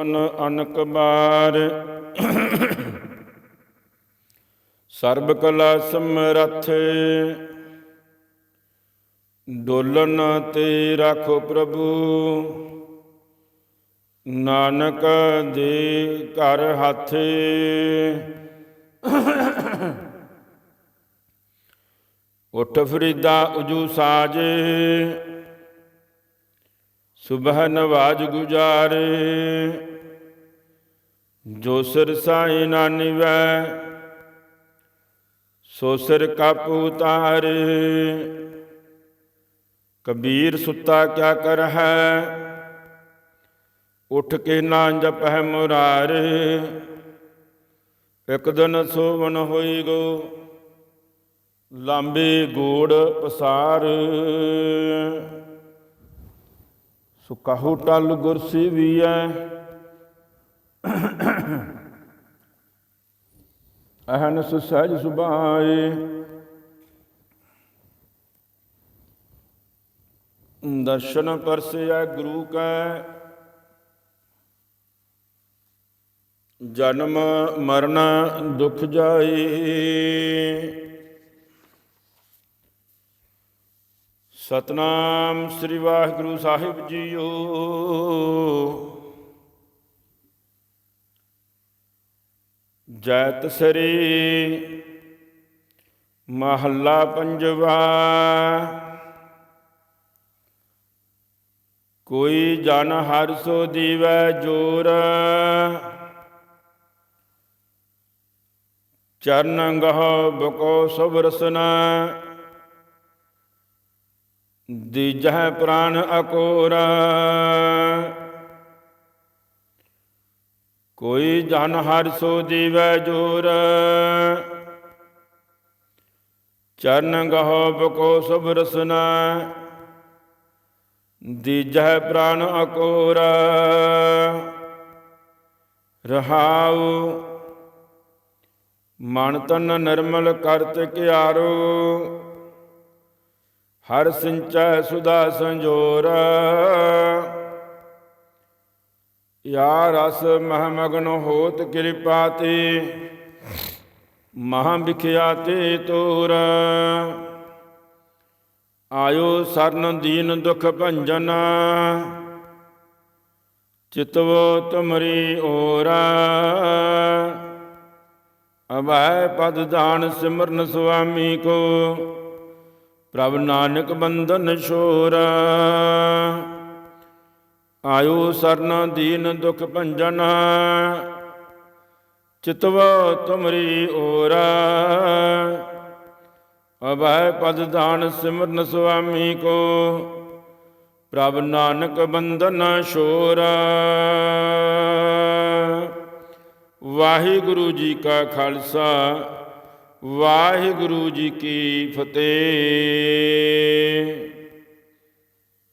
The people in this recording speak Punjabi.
ਅਨ ਅਨਕ ਬਾਰ। ਸਰਬ ਕਲਾ ਸਮਰੱਥ। ਡੋਲਨ ਤੇ ਰਾਖੋ ਪ੍ਰਭੂ। ਨਾਨਕ ਦੇ ਘਰ ਹੱਥ। ਉਠ ਫਰੀਦਾ ਉਜੂ ਸਾਜ। ਸੁਬਹ ਨਵਾਜ ਗੁਜਾਰੇ। ਜੋ ਸਿਰ ਸਾਈ ਨਾ ਨਿਵੈ, ਸੋ ਸਿਰ ਕਾਪੂ ਉਤਾਰੇ। ਕਬੀਰ ਸੁੱਤਾ ਕਿਆ ਕਰ ਹੈ ਉਠ ਕੇ ਨਾ ਜਪਹਿ ਮੁਰਾਰ। ਇੱਕ ਦਿਨ ਸੋਵਨ ਹੋਈ ਗੋ, ਲਾਂਬੇ ਗੋੜ ਪਸਾਰ। ਸੋ ਕਹੋ ਟਲ ਗੁਰ ਸੇਵੀਐ ਅਹਨਸ ਸਹਿਜ ਸੁਭਾਏ। ਦਰਸ਼ਨ ਪਰਸਿਆ ਗੁਰੂ ਕੈ। ਜਨਮ ਮਰਨ ਦੁਖ ਜਾਏ। ਸਤਨਾਮ ਸ੍ਰੀ ਵਾਹਿਗੁਰੂ ਸਾਹਿਬ ਜੀਓ। ਜੈਤ ਸ੍ਰੀ ਮਹੱਲਾ ਪੰਜਵਾ। ਕੋਈ ਜਨ ਹਰ ਸੋ ਦੀਵੈ ਜੋਰ। ਚਰਨ ਗਹ ਬਕੋ ਸਭ ਰਸਨਾ। ਦੀਜਹ ਪ੍ਰਾਨ ਅਕੋਰਾ। ਕੋਈ ਜਨ ਹਰ ਸੋ ਦੀਵੈ ਜੋਰ। ਚਰਨ ਗਹ ਬਕੋ ਸਭ ਰਸਨਾ ਦੀਜਹ ਪ੍ਰਾਨ ਅਕੋਰਾ। ਰਹਾਉ, ਮਨ ਤਨ ਨਿਰਮਲ ਕਰਤ ਕਿਆਰੋ। ਹਰ ਸਿੰਚੈ ਸੁਦਾ ਸੰਜੋਰ। ਯਾ ਰਸ ਮਹ ਮਗਨ ਹੋਤ ਕਿਰਪਾ ਤੇ, ਮਹਾ ਵਿਖਿਆ ਤੇ ਤੋਰ। ਆਇਓ ਸਰਨ ਦੀਨ ਦੁਖ ਭੰਜਨ ਚਿਤਵੋ ਤੁਮਰੀ ਓਰਾ ਅਭੈ ਪਦ ਦਾਨ ਸਿਮਰਨ ਸੁਆਮੀ ਕੋ, ਪ੍ਰਭ ਨਾਨਕ ਬੰਧਨ ਛੋਰ। ਆਇਓ ਸਰਨ ਦੀਨ ਦੁਖ ਭੰਜਨ, ਚਿਤਵ ਤੁਮਰੀ ਓਰਾ। ਅਭੈ ਪਦ ਦਾਨ ਸਿਮਰਨ ਸੁਆਮੀ ਕੋ, ਪ੍ਰਭ ਨਾਨਕ ਬੰਧਨ ਛੋਰ। ਵਾਹਿਗੁਰੂ ਜੀ ਕਾ ਖਾਲਸਾ, ਵਾਹਿਗੁਰੂ ਜੀ ਕੀ ਫਤਿਹ।